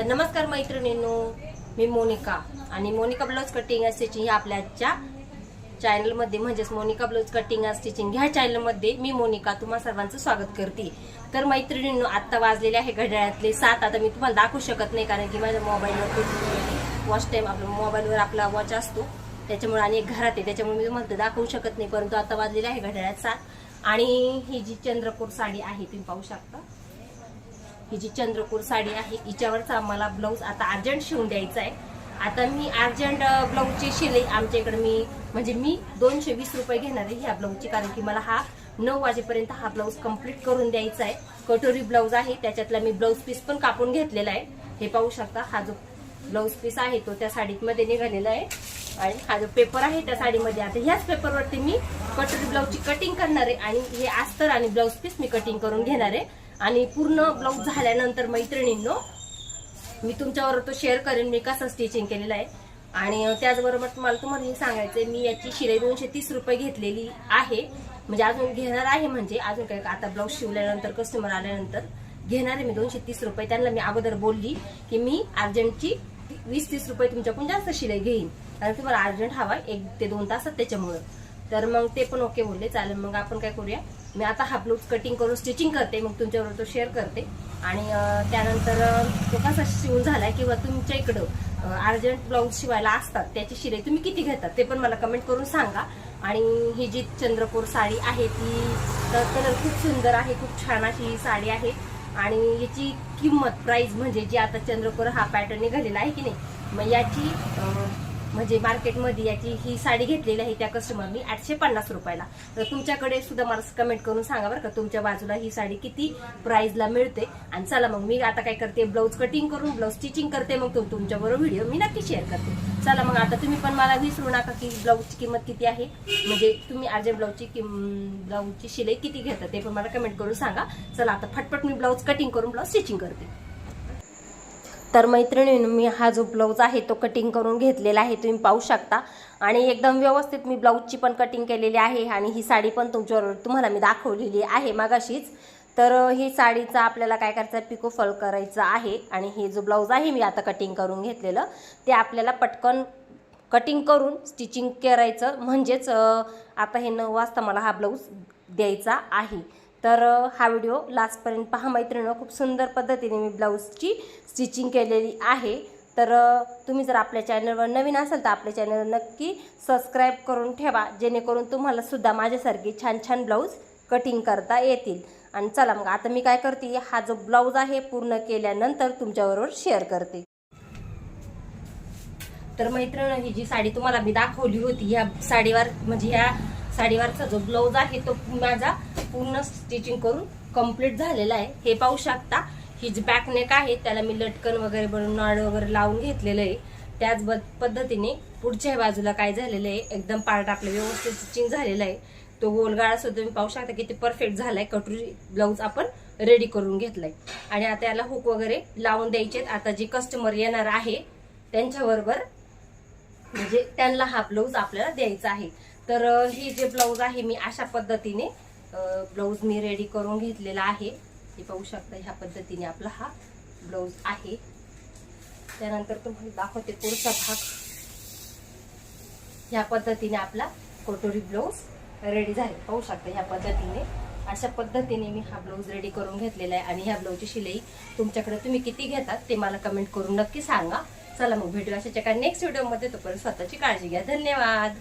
तर नमस्कार मैत्रिणींनो मी मोनिका. आणि Monika blouse cutting and stitching ह्या आपल्याच्या चॅनलमध्ये म्हणजेच Monika blouse cutting and stitching ह्या चॅनलमध्ये मी मोनिका तुम्हा सर्वांचं स्वागत करते. तर मैत्रिणींनो आत्ता वाजलेले आहे घड्याळातले सात. आता मी तुम्हाला दाखवू शकत नाही कारण की माझ्या मोबाईलवर वॉच टाईम आपला मोबाईलवर आपला वॉच असतो. त्याच्यामुळे आणि एक घरात आहे त्याच्यामुळे मी तुम्हाला दाखवू शकत नाही परंतु आता वाजलेले आहे घड्याळात सात. आणि ही जी चंद्रपूर साडी आहे तुम्ही पाहू शकता. ही जी चंद्रपूर साडी आहे हिच्यावरचा आम्हाला ब्लाऊज आता अर्जंट शिवून द्यायचा आहे. आता मी अर्जंट ब्लाऊजची शिलाई आमच्याकडे मी म्हणजे मी दोनशे वीस रुपये घेणार आहे ह्या ब्लाऊजची कारण की मला हा नऊ वाजेपर्यंत हा ब्लाऊज कंप्लीट करून द्यायचा आहे. कटोरी ब्लाऊज आहे त्याच्यातला मी ब्लाऊज पीस पण कापून घेतलेला आहे. हे पाहू शकता हा जो ब्लाऊज पीस आहे तो त्या साडीमध्ये निघालेला आहे. आणि हा जो पेपर आहे त्या साडीमध्ये आता ह्याच पेपरवरती मी कटोरी ब्लाऊजची कटिंग करणार आहे. आणि हे अस्तर आणि ब्लाऊज पीस मी कटिंग करून घेणार आहे. आणि पूर्ण ब्लाऊज झाल्यानंतर मैत्रिणींनो मी तुमच्यावर तो शेअर करेन. मी कसं स्टिचिंग केलेलं आहे. आणि त्याचबरोबर मला तुम्हाला हे सांगायचंय मी याची शिलाई दोनशे तीस रुपये घेतलेली आहे. म्हणजे अजून घेणार आहे म्हणजे अजून काय आता ब्लाऊज शिवल्यानंतर कस्टमर आल्यानंतर घेणार आहे मी दोनशे तीस रुपये. त्यांना मी अगोदर बोलली की मी अर्जंटची वीस तीस रुपये तुमच्याकडून जास्त शिलाई घेईन. कारण तुम्हाला अर्जंट हवा एक ते दोन तासात त्याच्यामुळं. तर मग ते पण ओके बोलले. चालेल मग आपण काय करूया? मी आता हा ब्लाऊज कटिंग करून स्टिचिंग करते मग तुमच्याबरोबर तो शेअर करते. आणि त्यानंतर तो कसा शिवून झालाय किंवा तुमच्या इकडं अर्जंट ब्लाऊज शिवायला असतात त्याची शिलाई तुम्ही किती घेतात ते पण मला कमेंट करून सांगा. आणि ही जी चंद्रपूर साडी आहे ती कलर खूप सुंदर आहे खूप छान अशी ही साडी आहे. आणि याची किंमत प्राईज म्हणजे जी आता चंद्रपूर हा पॅटर्न निघालेला आहे की नाही मग याची म्हणजे मार्केटमध्ये याची ही साडी घेतलेली आहे त्या कस्टमरनी आठशे पन्नास रुपयाला. तर तुमच्याकडे सुद्धा मला कमेंट करून सांगा बरं का तुमच्या बाजूला ही साडी किती प्राइसला मिळते? आणि चला मग मी आता काय करते ब्लाऊज कटिंग करून ब्लाऊज स्टिचिंग करते मग तुम तुमच्याबरोबर व्हिडिओ मी नक्की शेअर करते. चला मग आता तुम्ही पण मला विसरू नका की ब्लाऊजची किंमत किती आहे. म्हणजे तुम्ही अर्जंट ब्लाऊजची ब्लाऊजची शिलाई किती घेता ते पण मला कमेंट करून सांगा. चला आता फटफट मी ब्लाऊज कटिंग करून ब्लाऊज स्टिचिंग करते. तर मैत्रिणीनं मी हा जो ब्लाऊज आहे तो कटिंग करून घेतलेला आहे तुम्ही पाहू शकता. आणि एकदम व्यवस्थित मी ब्लाऊजची पण कटिंग केलेली आहे आणि ही साडी पण तुमच्यावर तुम्हाला मी दाखवलेली आहे मागाशीच. तर ही साडीचा आपल्याला काय करायचं पिको फॉल करायचं आहे आणि हे जो ब्लाऊज आहे मी आता कटिंग करून घेतलेलं ते आपल्याला पटकन कटिंग करून स्टिचिंग करायचं. म्हणजेच आता हे नऊ वाजता मला हा ब्लाऊज द्यायचा आहे. तर हा व्हिडिओ लास्टपर्यंत पहा मैत्रिणं खूप सुंदर पद्धतीने मी ब्लाऊजची स्टिचिंग केलेली आहे. तर तुम्ही जर आपल्या चॅनलवर नवीन असाल तर आपल्या चॅनलवर नक्की सबस्क्राईब करून ठेवा. जेणेकरून तुम्हाला सुद्धा माझ्यासारखी छान छान ब्लाऊज कटिंग करता येतील. आणि चला मग आता मी काय करते हा जो ब्लाऊज आहे पूर्ण केल्यानंतर तुमच्याबरोबर शेअर करते. तर मैत्रिणं ही जी साडी तुम्हाला मी दाखवली होती ह्या साडीवर म्हणजे ह्या साडीवरचा जो ब्लाऊज आहे तो माझा पूर्ण स्टिचिंग करून कंप्लीट झालेलं आहे. हे पाहू शकता ही जी बॅक नेक आहे त्याला मी लटकन वगैरे बनवून नाड वगैरे लावून घेतलेलं आहे. त्याच पद्धतीने पुढच्या बाजूला काय झालेलं आहे एकदम पार्ट आपलं व्यवस्थित स्टिचिंग झालेलं आहे. तो गोलगाळा सुद्धा तुम्ही पाहू शकता किती परफेक्ट झालाय. कटोरी ब्लाऊज आपण रेडी करून घेतलाय. आणि आता याला हुक वगैरे लावून द्यायचे आता जे कस्टमर येणार आहे त्यांच्याबरोबर म्हणजे त्यांना हा ब्लाऊज आपल्याला द्यायचा आहे. तर हे ही जे ब्लाऊज आहे मी अशा पद्धतीने ब्लाऊज मी रेडी करून घेतलेला आहे. हे पाहू शकता ह्या पद्धतीने आपला हा ब्लाऊज आहे. त्यानंतर तुम्हाला दाखवते पुढचा भाग. ह्या पद्धतीने आपला कोटोरी ब्लाऊज रेडी झाले. पाहू शकता ह्या पद्धतीने. अशा पद्धतीने मी हा ब्लाऊज रेडी करून घेतलेला आहे आणि ह्या ब्लाऊजची शिलाई तुमच्याकडे तुम्ही किती घेतात ते मला कमेंट करून नक्की सांगा. चला मग भेटू अशाच्या काय नेक्स्ट व्हिडिओमध्ये तोपर्यंत स्वतःची काळजी घ्या. धन्यवाद!